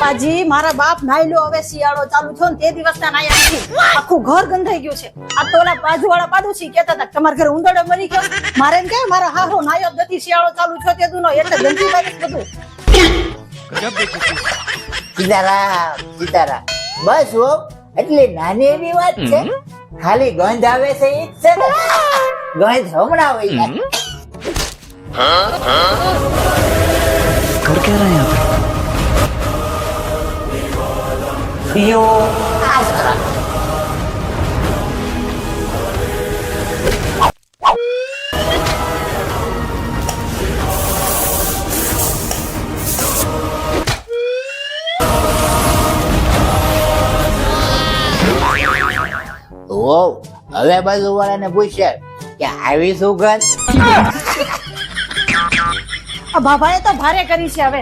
પાજી મારા બાપ નાઈ લો હવે શિયાળો ચાલુ થયો ને તે દિવસ ના નાઈ આખી આખું ઘર ગંધાઈ ગયું છે. આ તો ઓલા પાડું પાડોશી કેતા હતા તમારા ઘરે ઉંદરડો મરી ગયો. મારે કે મારા હાહો નાયો નથી શિયાળો ચાલુ થયો તે દુનો. એટલે ગંજી બારી બધું. સીતારામ સીતારામ બસ હો એટલી નાની એવી વાત છે? ખાલી ગંધ આવે છે એ જ છે ને? ગંધ હમણાં હોય ઘર ક્યાં રહ્યા Dio Astra. ઓ હવે બાજુ વાળાને પૂછશે કે આવી સુગંધ બાબાએ તો ભારે કરી છે હવે